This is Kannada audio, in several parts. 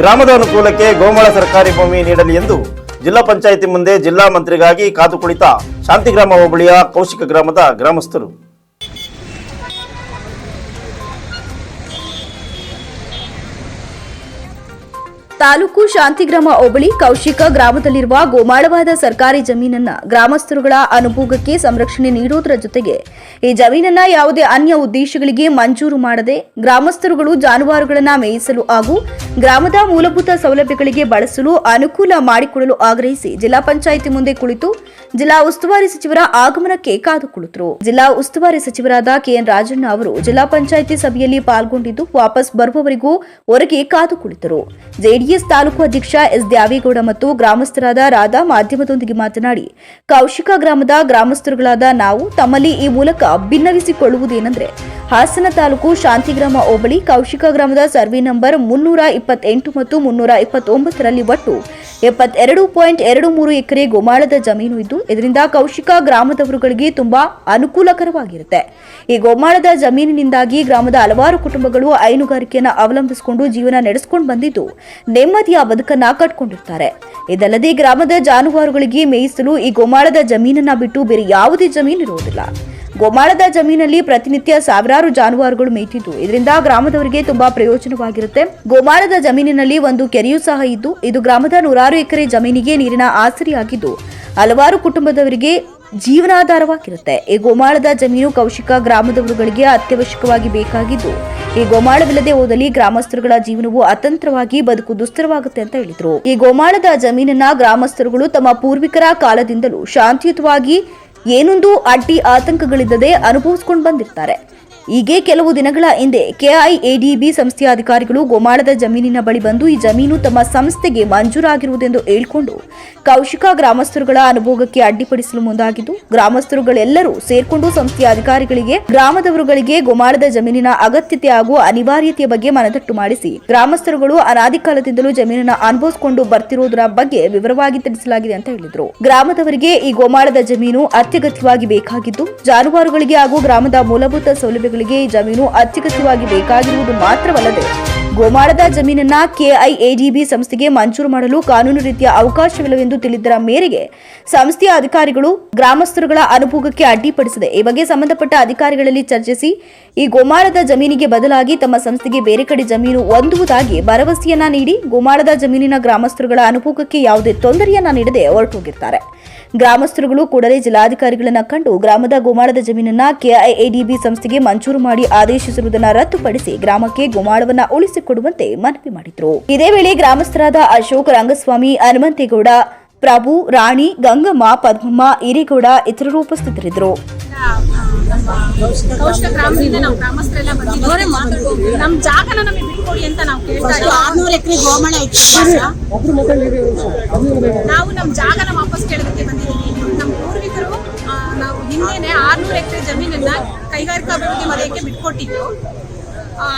ಗ್ರಾಮದ ಅನುಕೂಲಕ್ಕೆ ಗೋಮಾಳ ಸರ್ಕಾರಿ ಭೂಮಿ ನೀಡಲಿ ಎಂದು ಜಿಲ್ಲಾ ಪಂಚಾಯಿತಿ ಮುಂದೆ ಜಿಲ್ಲಾ ಮಂತ್ರಿಗಾಗಿ ಕಾದು ಕುಳಿತ ಶಾಂತಿಗ್ರಾಮ ಹೋಬಳಿಯ ಕೌಶಿಕ ಗ್ರಾಮದ ಗ್ರಾಮಸ್ಥರು. ತಾಲೂಕು ಶಾಂತಿಗ್ರಾಮ ಹೋಬಳಿ ಕೌಶಿಕ ಗ್ರಾಮದಲ್ಲಿರುವ ಗೋಮಾಳವಾದ ಸರ್ಕಾರಿ ಜಮೀನನ್ನ ಗ್ರಾಮಸ್ಥರುಗಳ ಅನುಭೋಗಕ್ಕೆ ಸಂರಕ್ಷಣೆ ನೀಡುವುದರ ಜೊತೆಗೆ ಈ ಜಮೀನನ್ನ ಯಾವುದೇ ಅನ್ಯ ಉದ್ದೇಶಗಳಿಗೆ ಮಂಜೂರು ಮಾಡದೆ ಗ್ರಾಮಸ್ಥರುಗಳು ಜಾನುವಾರುಗಳನ್ನ ಮೇಯಿಸಲು ಹಾಗೂ ಗ್ರಾಮದ ಮೂಲಭೂತ ಸೌಲಭ್ಯಗಳಿಗೆ ಬಳಸಲು ಅನುಕೂಲ ಮಾಡಿಕೊಡಲು ಆಗ್ರಹಿಸಿ ಜಿಲ್ಲಾ ಪಂಚಾಯಿತಿ ಮುಂದೆ ಕುಳಿತು ಜಿಲ್ಲಾ ಉಸ್ತುವಾರಿ ಸಚಿವರ ಆಗಮನಕ್ಕೆ ಕಾದು ಕುಳಿತರು ಜಿಲ್ಲಾ ಉಸ್ತುವಾರಿ ಸಚಿವರಾದ ಕೆಎನ್ ರಾಜಣ್ಣ ಅವರು ಜಿಲ್ಲಾ ಪಂಚಾಯಿತಿ ಸಭೆಯಲ್ಲಿ ಪಾಲ್ಗೊಂಡಿದ್ದು ವಾಪಸ್ ಬರುವವರೆಗೂ ಹೊರಗೆ ಕಾದು ಕುಳಿತರು ಜೆಡಿಎಸ್ ತಾಲೂಕು ಅಧ್ಯಕ್ಷ ಎಸ್ ದ್ಯಾವೇಗೌಡ ಮತ್ತು ಗ್ರಾಮಸ್ಥರಾದ ರಾಧಾ ಮಾಧ್ಯಮದೊಂದಿಗೆ ಮಾತನಾಡಿ, ಕೌಶಿಕ ಗ್ರಾಮದ ಗ್ರಾಮಸ್ಥರುಗಳಾದ ನಾವು ತಮ್ಮಲ್ಲಿ ಈ ಮೂಲಕ ಭಿನ್ನವಿಸಿಕೊಳ್ಳುವುದೇನೆಂದರೆ ಹಾಸನ ತಾಲೂಕು ಶಾಂತಿಗ್ರಾಮ ಹೋಬಳಿ ಕೌಶಿಕ ಗ್ರಾಮದ ಸರ್ವೆ ನಂಬರ್ ಮುನ್ನೂರ ಇಪ್ಪತ್ತೆಂಟು ಮತ್ತು ಮುನ್ನೂರ ಇಪ್ಪತ್ತೊಂಬತ್ತರಲ್ಲಿ ಒಟ್ಟು ಎಪ್ಪತ್ತೆರಡು ಪಾಯಿಂಟ್ ಎರಡು ಮೂರು ಎಕರೆ ಗೋಮಾಳದ ಜಮೀನು ಇದ್ದು, ಇದರಿಂದ ಕೌಶಿಕ ಗ್ರಾಮದವರುಗಳಿಗೆ ತುಂಬಾ ಅನುಕೂಲಕರವಾಗಿರುತ್ತೆ. ಈ ಗೋಮಾಳದ ಜಮೀನಿನಿಂದಾಗಿ ಗ್ರಾಮದ ಹಲವಾರು ಕುಟುಂಬಗಳು ಹೈನುಗಾರಿಕೆಯನ್ನು ಅವಲಂಬಿಸಿಕೊಂಡು ಜೀವನ ನಡೆಸಿಕೊಂಡು ಬಂದಿದ್ದು, ನೆಮ್ಮದಿಯ ಬದುಕನ್ನ ಕಟ್ಕೊಂಡಿರ್ತಾರೆ. ಇದಲ್ಲದೆ ಗ್ರಾಮದ ಜಾನುವಾರುಗಳಿಗೆ ಮೇಯಿಸಲು ಈ ಗೋಮಾಳದ ಜಮೀನನ್ನ ಬಿಟ್ಟು ಬೇರೆ ಯಾವುದೇ ಜಮೀನು ಇರುವುದಿಲ್ಲ. ಗೋಮಾಳದ ಜಮೀನಲ್ಲಿ ಪ್ರತಿನಿತ್ಯ ಸಾವಿರಾರು ಜಾನುವಾರುಗಳು ಮೇಯ್ತಿದ್ದು. ಇದರಿಂದ ಗ್ರಾಮದವರಿಗೆ ತುಂಬಾ ಪ್ರಯೋಜನವಾಗಿರುತ್ತೆ. ಗೋಮಾಳದ ಜಮೀನಿನಲ್ಲಿ ಒಂದು ಕೆರೆಯೂ ಸಹ ಇದ್ದು, ಇದು ಗ್ರಾಮದ ನೂರಾರು ಎಕರೆ ಜಮೀನಿಗೆ ನೀರಿನ ಆಸರಿಯಾಗಿದ್ದು, ಹಲವಾರು ಕುಟುಂಬದವರಿಗೆ ಜೀವನಾಧಾರವಾಗಿರುತ್ತೆ. ಈ ಗೋಮಾಳದ ಜಮೀನು ಕೌಶಿಕ ಗ್ರಾಮದವರುಗಳಿಗೆ ಅತ್ಯವಶ್ಯಕವಾಗಿ ಬೇಕಾಗಿದ್ದು, ಈ ಗೋಮಾಳವಿಲ್ಲದೆ ಹೋದಲ್ಲಿ ಗ್ರಾಮಸ್ಥರುಗಳ ಜೀವನವು ಅತಂತ್ರವಾಗಿ ಬದುಕು ದುಸ್ತರವಾಗುತ್ತೆ ಅಂತ ಹೇಳಿದ್ರು. ಈ ಗೋಮಾಳದ ಜಮೀನನ್ನ ಗ್ರಾಮಸ್ಥರುಗಳು ತಮ್ಮ ಪೂರ್ವಿಕರ ಕಾಲದಿಂದಲೂ ಶಾಂತಿಯುತವಾಗಿ ಏನೊಂದು ಅಡ್ಡಿ ಆತಂಕಗಳಿಲ್ಲದೆ ಅನುಭವಿಸಿಕೊಂಡು ಬಂದಿರ್ತಾರೆ. ಹೀಗೆ ಕೆಲವು ದಿನಗಳ ಹಿಂದೆ ಕೆಐಎಡಿಬಿ ಸಂಸ್ಥೆಯ ಅಧಿಕಾರಿಗಳು ಗೋಮಾಳದ ಜಮೀನಿನ ಬಳಿ ಬಂದು ಈ ಜಮೀನು ತಮ್ಮ ಸಂಸ್ಥೆಗೆ ಮಂಜೂರಾಗಿರುವುದೆಂದು ಹೇಳಿಕೊಂಡು ಕೌಶಿಕ ಗ್ರಾಮಸ್ಥರುಗಳ ಅನುಭೋಗಕ್ಕೆ ಅಡ್ಡಿಪಡಿಸಲು ಮುಂದಾಗಿದ್ದು, ಗ್ರಾಮಸ್ಥರುಗಳೆಲ್ಲರೂ ಸೇರ್ಕೊಂಡು ಸಂಸ್ಥೆಯ ಅಧಿಕಾರಿಗಳಿಗೆ, ಗ್ರಾಮದವರುಗಳಿಗೆ ಗೋಮಾಳದ ಜಮೀನಿನ ಅಗತ್ಯತೆ ಹಾಗೂ ಅನಿವಾರ್ಯತೆಯ ಬಗ್ಗೆ ಮನದಟ್ಟು ಮಾಡಿಸಿ, ಗ್ರಾಮಸ್ಥರುಗಳು ಅನಾದಿ ಕಾಲದಿಂದಲೂ ಜಮೀನನ್ನು ಅನುಭವಿಸಿಕೊಂಡು ಬರ್ತಿರುವುದರ ಬಗ್ಗೆ ವಿವರವಾಗಿ ತಿಳಿಸಲಾಗಿದೆ ಅಂತ ಹೇಳಿದ್ರು. ಗ್ರಾಮದವರಿಗೆ ಈ ಗೋಮಾಳದ ಜಮೀನು ಅತ್ಯಗತ್ಯವಾಗಿ ಬೇಕಾಗಿದ್ದು, ಜಾನುವಾರುಗಳಿಗೆ ಹಾಗೂ ಗ್ರಾಮದ ಮೂಲಭೂತ ಸೌಲಭ್ಯಗಳಿಗೆ ಈ ಜಮೀನು ಅತ್ಯಗತ್ಯವಾಗಿ ಬೇಕಾಗಿರುವುದು ಮಾತ್ರವಲ್ಲದೆ ಗೋಮಾಳದ ಜಮೀನನ್ನ ಕೆಐಎಡಿಬಿ ಸಂಸ್ಥೆಗೆ ಮಂಜೂರು ಮಾಡಲು ಕಾನೂನು ರೀತಿಯ ಅವಕಾಶವಿಲ್ಲವೆಂದು ತಿಳಿದರ ಮೇರೆಗೆ ಸಂಸ್ಥೆಯ ಅಧಿಕಾರಿಗಳು ಗ್ರಾಮಸ್ಥರುಗಳ ಅನುಭೋಗಕ್ಕೆ ಅಡ್ಡಿಪಡಿಸಿದೆ ಈ ಬಗ್ಗೆ ಸಂಬಂಧಪಟ್ಟ ಅಧಿಕಾರಿಗಳಲ್ಲಿ ಚರ್ಚಿಸಿ ಈ ಗೋಮಾಳದ ಜಮೀನಿಗೆ ಬದಲಾಗಿ ತಮ್ಮ ಸಂಸ್ಥೆಗೆ ಬೇರೆ ಕಡೆ ಜಮೀನು ಹೊಂದುವುದಾಗಿ ಭರವಸೆಯನ್ನ ನೀಡಿ ಗೋಮಾಳದ ಜಮೀನಿನ ಗ್ರಾಮಸ್ಥರುಗಳ ಅನುಭೋಗಕ್ಕೆ ಯಾವುದೇ ತೊಂದರೆಯನ್ನ ನೀಡದೆ ಹೊರಟೋಗಿರ್ತಾರೆ. ಗ್ರಾಮಸ್ಥರುಗಳು ಕೂಡಲೇ ಜಿಲ್ಲಾಧಿಕಾರಿಗಳನ್ನು ಕಂಡು ಗ್ರಾಮದ ಗೋಮಾಳದ ಜಮೀನನ್ನ ಕೆಐಎಡಿಬಿ ಸಂಸ್ಥೆಗೆ ಮಂಜೂರು ಮಾಡಿ ಆದೇಶಿಸಿರುವುದನ್ನು ರದ್ದುಪಡಿಸಿ ಗ್ರಾಮಕ್ಕೆ ಗೋಮಾಳವನ್ನ ಉಳಿಸಿಕೊಡುವಂತೆ ಮನವಿ ಮಾಡಿದ್ರು. ಇದೇ ವೇಳೆ ಗ್ರಾಮಸ್ಥರಾದ ಅಶೋಕ್ ರಂಗಸ್ವಾಮಿ, ಹನುಮಂತೇಗೌಡ, ಪ್ರಭು, ರಾಣಿ, ಗಂಗಮ್ಮ, ಪದ್ಮಮ್ಮ ಇರಿಗೌಡ ಇತರರು ಉಪಸ್ಥಿತರಿದ್ದರು. ಕೌಶಿಕ ಗ್ರಾಮದಿಂದ ನಾವು ಗ್ರಾಮಸ್ಥರೆಲ್ಲ ಬಂದಿದ್ದೀವಿ. ನಮ್ಮ ಜಾಗನ ನಮಗೆ ಬಿಟ್ಕೊಡಿ ಅಂತ ನಾವು ಕೇಳ್ತಾ ಇದ್ದೀವಿ. ಆರ್ನೂರು ಎಕರೆ ಗೋಮಳ ಇತ್ತು ನಾವು ನಮ್ಮ ಜಾಗನ ವಾಪಸ್ ಕೇಳೋದಕ್ಕೆ ಬಂದಿದ್ದೀವಿ. ನಮ್ಮ ಪೂರ್ವಿಕರು ನಾವು ಹಿಂದೆನೆ ಆರ್ನೂರು ಎಕರೆ ಜಮೀನನ್ನ ಕೈಗಾರಿಕಾ ಅಭಿವೃದ್ಧಿ ವಲಯಕ್ಕೆ ಬಿಟ್ಕೊಟ್ಟಿದ್ರು.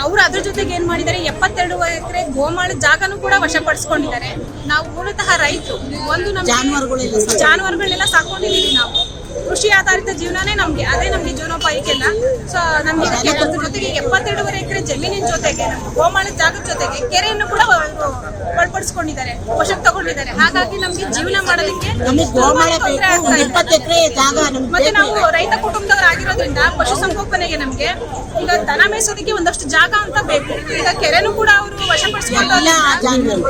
ಅವರು ಅದ್ರ ಜೊತೆಗೆ ಏನ್ ಮಾಡಿದ್ದಾರೆ? ಎಪ್ಪತ್ತೆರಡು ಎಕರೆ ಗೋಮಾಳ ಜಾಗನೂ ಕೂಡ ವಶಪಡಿಸ್ಕೊಂಡಿದ್ದಾರೆ. ನಾವು ಮೂಲತಃ ರೈತರು ಒಂದು ನಮ್ಮ ಜಾನುವಾರುಗಳೆಲ್ಲ ಸಾಕೊಂಡಿದ್ದೀವಿ ನಾವು. ಕೃಷಿ ಆಧಾರಿತ ಜೀವನನೇ ನಮ್ಗೆ. ಅದೇ ನಮ್ಗೆ ಜೀವನೋಪಾಯಕ್ಕೆಲ್ಲ ಸೊ ನಮ್ಗೆ ಜೊತೆಗೆ ಎಪ್ಪತ್ತೆರಡುವರೆ ಎಕರೆ ಜಮೀನಿನ ಜೊತೆಗೆ, ನಮ್ಮ ಜಾಗದ ಜೊತೆಗೆ, ಕೆರೆಯನ್ನು ಕೂಡ ಅವರು ಒಳಪಡಿಸ್ಕೊಂಡಿದ್ದಾರೆ ವಶಕ್ಕೆ ತಗೊಂಡಿದ್ದಾರೆ. ಹಾಗಾಗಿ ನಮ್ಗೆ ಜೀವನ ಮಾಡೋದಕ್ಕೆ ಮತ್ತೆ ನಾವು ರೈತ ಕುಟುಂಬದವರಾಗಿರೋದ್ರಿಂದ ಪಶು ಸಂಗೋಪನೆಗೆ ನಮ್ಗೆ ಈಗ ದನ ಮೇಯಿಸೋದಕ್ಕೆ ಒಂದಷ್ಟು ಜಾಗ ಅಂತ ಬೇಕು. ಈಗ ಕೆರೆನೂ ಕೂಡ ಅವರು ವಶಪಡಿಸ್ಕೊಂಡ.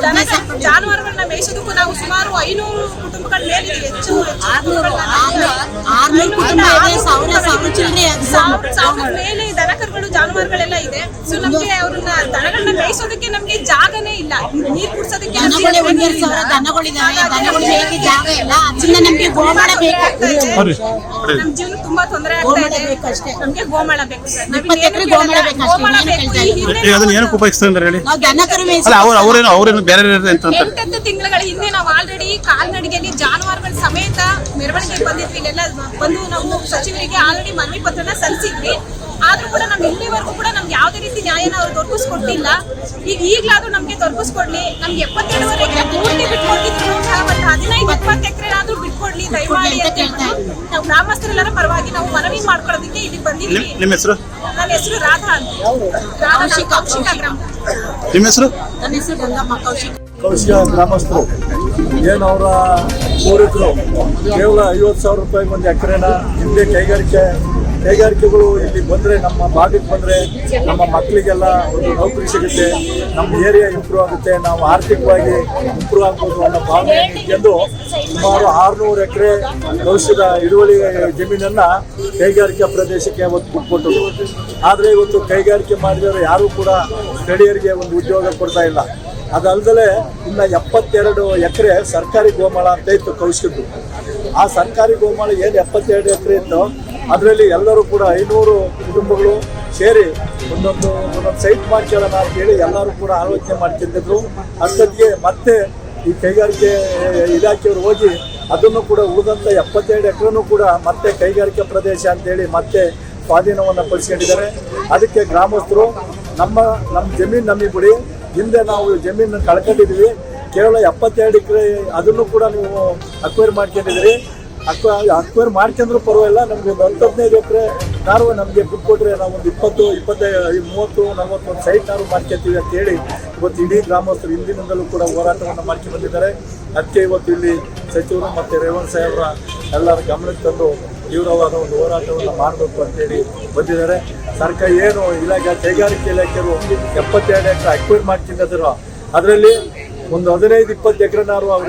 ದನ ಜಾನುವಾರುಗಳನ್ನ ಮೇಯಿಸೋದಕ್ಕೂ ನಾವು ಸುಮಾರು ಐನೂರು ಕುಟುಂಬಗಳ ಮೇಲೆ. ಹೆಚ್ಚು ಸಾವಿರ ಮೇಲೆ. ದನ ಕರುಗಳು ಜಾನುವಾರುಗಳೆಲ್ಲ ಇದೆ. ಸೊ ನಮ್ಗೆ ಅವ್ರನ್ನ ದನಗಳನ್ನ ಮೇಯಿಸೋದಕ್ಕೆ ನಮ್ಗೆ ಜಾಗನೇ ಇಲ್ಲ. ನೀರ್ ಕುಡ್ಸೋದಕ್ಕೆ ದನಗಳೇ ಒಂದೆರಡು ನೀರಿಲ್ಲ. ಸಾವಿರ ದನಗಳಿದಾವೆ ಹಾಗಾಗಿ ದನಗಳು ನಮ್ಗೆ ಮೇಯಕ್ಕೆ ಜಾಗ ಇಲ್ಲ. ಅದರಿಂದ ನಮ್ಗೆ ಗೋಮಾಳ ಬೇಕು. ನಮ್ ಜೀವನ ತುಂಬಾ ತೊಂದರೆ ಆಗ್ತಾ ಇದೆ. ಬೇಕು ಅಷ್ಟೇ. ನಮ್ಗೆ ಗೋಮಾಳ ಬೇಕು ಸರ್. ನಾವ್ ಇಪ್ಪತ್ತು ಇನ್ನೇನು ಎಕರೆ ಗೋಮಾಳ ಕೇಳಲ್ಲ. ಬೇಕು ಅಷ್ಟೇ, ಗೋಮಾಳ ಇನ್ನೇನು ಬೇಕು. ಕೇಳ್ತಾ ಈ ಇಲ್ಲ. ಹಿಂದೆ ಈಗ ಅದನ್ನ ಏನಕ್ಕೆ ಉಪಯೋಗಿಸ್ತಾರೆ ಹೇಳಿ? ನಾವು ದನ ಕರು ಅಲ್ಲ ಅವ್ರು ಅವ್ರೇನು ಅವ್ರೇನು ಬೇರೆ ಅಂತ ಅಂತಾರೆ. ಎಂಟತ್ತು ತಿಂಗಳ ಹಿಂದೆ ನಾವು ಆಲ್ರೆಡಿ ಕಾಲ್ನಡಿಗೆಯಲ್ಲಿ ಜಾನುವಾರುಗಳ ಸಮೇತ ಮೆರವಣಿಗೆ ಬಂದಿದ್ವಿ. ಇಲ್ಲೆಲ್ಲ ಬಂದು ನಾವು ಸಚಿವರಿಗೆ ಆಲ್ರೆಡಿ ಮನವಿ ಪತ್ರನ ಸಲ್ಲಿಸಿದ್ವಿ. ಆದ್ರೂ ಕೂಡ ನಮ್ಗೆ ಇಲ್ಲಿವರೆಗೂ ಕೂಡ ನಮ್ಗೆ ಯಾವುದೇ ರೀತಿ ನ್ಯಾಯನ ದೊರಕಿಸ್ಕೊಟ್ಟಿಲ್ಲ ಈಗ ಈಗಲಾದ್ರೂ ನಮ್ಗೆ ದೊರಕಿಸ್ಕೊಡ್ಲಿ ನಮ್ಗೆ ಎಪ್ಪತ್ತೆರಡುವರೆಗೆ ಎಕರೆ ಪೂರ್ತಿ ಬಿಟ್ಕೊಟ್ಟಿದ್ರು ಸಹ ಒಂದು ಹದಿನೈದು ಇಪ್ಪತ್ತು ಎಕರೆ ಆದ್ರೂ ಬಿಟ್ಕೊಡ್ಲಿ ದಯಮಾಡಿ ಅಂತ ಹೇಳ್ಬಿಟ್ಟು ನಾವು ಗ್ರಾಮಸ್ಥರೆಲ್ಲರ ಪರವಾಗಿ ನಾವು ಮನವಿ ಮಾಡ್ಕೊಳ್ಳೋದಕ್ಕೆ ಇಲ್ಲಿ ಬಂದಿದ್ವಿ ನಿಮ್ಮ ಹೆಸರು? ನನ್ನ ಹೆಸರು ರಾಧಾ ಅಂತ. ರಾಧಾ ನಾನು ಕೌಶಿಕ ಗ್ರಾಮ. ನಿಮ್ಮ ಹೆಸರು? ನನ್ನ ಹೆಸರು ಗಂಗಮ್ಮ ಕೌಶಿಕ. ಕೌಶಿಕ ಗ್ರಾಮಸ್ಥರು. ಏನು ಅವರ ಪೂರಕರು ಕೇವಲ ಐವತ್ತು ಸಾವಿರ ರೂಪಾಯಿ ಒಂದು ಎಕರೆನ ಹಿಂದೆ ಕೈಗಾರಿಕೆ ಕೈಗಾರಿಕೆಗಳು ಇಲ್ಲಿ ಬಂದರೆ, ನಮ್ಮ ಭಾಗಕ್ಕೆ ಬಂದರೆ, ನಮ್ಮ ಮಕ್ಕಳಿಗೆಲ್ಲ ಒಂದು ನೌಕರಿ ಸಿಗುತ್ತೆ, ನಮ್ಮ ಏರಿಯಾ ಇಂಪ್ರೂವ್ ಆಗುತ್ತೆ, ನಾವು ಆರ್ಥಿಕವಾಗಿ ಇಂಪ್ರೂವ್ ಆಗ್ಬೋದು ಅನ್ನೋ ಭಾವನೆ ಎಂದು ಸುಮಾರು ಆರುನೂರು ಎಕರೆ ಕೌಶಿಕ ಹಿಡುವಳಿ ಜಮೀನನ್ನು ಕೈಗಾರಿಕಾ ಪ್ರದೇಶಕ್ಕೆ ಒತ್ತು ಬಿಟ್ಕೊಟ್ಟರು ಆದರೆ ಇವತ್ತು ಕೈಗಾರಿಕೆ ಮಾಡಿದವರು ಯಾರೂ ಕೂಡ ಸ್ಥಳೀಯರಿಗೆ ಒಂದು ಉದ್ಯೋಗ ಕೊಡ್ತಾ ಇಲ್ಲ. ಅದಲ್ದಲೆ ಇನ್ನು ಎಪ್ಪತ್ತೆರಡು ಎಕರೆ ಸರ್ಕಾರಿ ಗೋಮಾಳ ಅಂತ ಇತ್ತು ಕೌಶಿದ್ದು ಆ ಸರ್ಕಾರಿ ಗೋಮಾಳ ಏನು ಎಪ್ಪತ್ತೆರಡು ಎಕರೆ ಇತ್ತು ಅದರಲ್ಲಿ ಎಲ್ಲರೂ ಕೂಡ ಐನೂರು ಕುಟುಂಬಗಳು ಸೇರಿ ಒಂದೊಂದು ಒಂದೊಂದು ಸೈಟ್ ಮಾಡ್ಕೊಳ್ಳೋಣ ಅಂತ ಹೇಳಿ ಎಲ್ಲರೂ ಕೂಡ ಆಲೋಚನೆ ಮಾಡ್ತಿದ್ದರು ಅಷ್ಟೊತ್ತಿಗೆ ಮತ್ತೆ ಈ ಕೈಗಾರಿಕೆ ಇಲಾಖೆಯವರು ಹೋಗಿ ಅದನ್ನು ಕೂಡ ಉಳಿದಂಥ ಎಪ್ಪತ್ತೆರಡು ಎಕರೆನೂ ಕೂಡ ಮತ್ತೆ ಕೈಗಾರಿಕೆ ಪ್ರದೇಶ ಅಂತೇಳಿ ಮತ್ತೆ ಸ್ವಾಧೀನವನ್ನು ಪಡಿಸ್ಕೊಂಡಿದ್ದಾರೆ. ಅದಕ್ಕೆ ಗ್ರಾಮಸ್ಥರು, ನಮ್ಮ ನಮ್ಮ ಜಮೀನು ನಮಗೆ ಬಿಡಿ. ಹಿಂದೆ ನಾವು ಜಮೀನನ್ನು ಕಳ್ಕೊಂಡಿದ್ದೀವಿ. ಕೇವಲ ಎಪ್ಪತ್ತೆರಡು ಎಕರೆ ಅದನ್ನು ಕೂಡ ನೀವು ಅಕ್ವೈರ್ ಮಾಡ್ಕೊಂಡಿದ್ದೀರಿ. ಅಕ್ವ ಅಕ್ವೈರ್ ಮಾಡ್ಕೊಂಡ್ರು ಪರವಾಗಿಲ್ಲ, ನಮಗೆ ಒಂದು ಹತ್ತು ಹದಿನೈದು ಎಕರೆ ನಾವು ನಮಗೆ ದುಡ್ಡು ಕೊಟ್ಟರೆ ನಾವು ಒಂದು ಇಪ್ಪತ್ತು ಇಪ್ಪತ್ತೈದು ಮೂವತ್ತು, ನಲ್ವತ್ತೊಂದು ಸೈಟ್ ನಾರು ಮಾಡ್ಕೊತೀವಿ ಅಂತ ಹೇಳಿ ಇವತ್ತು ಇಡೀ ಗ್ರಾಮಸ್ಥರು ಹಿಂದಿನಿಂದಲೂ ಕೂಡ ಹೋರಾಟವನ್ನು ಮಾಡ್ಕೊಂಡು ಬಂದಿದ್ದಾರೆ. ಅದಕ್ಕೆ ಇವತ್ತು ಇಲ್ಲಿ ಸಚಿವರು ಮತ್ತು ರೇವಂತ್ ಸಾಹೇಬ್ರ ಎಲ್ಲರ ಗಮನಕ್ಕೆ ತಂದು ತೀವ್ರವಾದ ಒಂದು ಹೋರಾಟವನ್ನು ಮಾಡಬೇಕು ಅಂತೇಳಿ ಬಂದಿದ್ದಾರೆ. ಸರ್ಕಾರ ಏನು ಇಲಾಖೆ, ಕೈಗಾರಿಕೆ ಇಲಾಖೆಯವರು ಎಪ್ಪತ್ತೆರಡು ಎಕರೆ ಅಕ್ವೈರ್ ಮಾಡ್ಕೊಂಡಿದ್ರು ಅದರಲ್ಲಿ ಒಂದು ಹದಿನೈದು, ಇಪ್ಪತ್ತು ಎಕರೆನಾರು ಅವ್ರು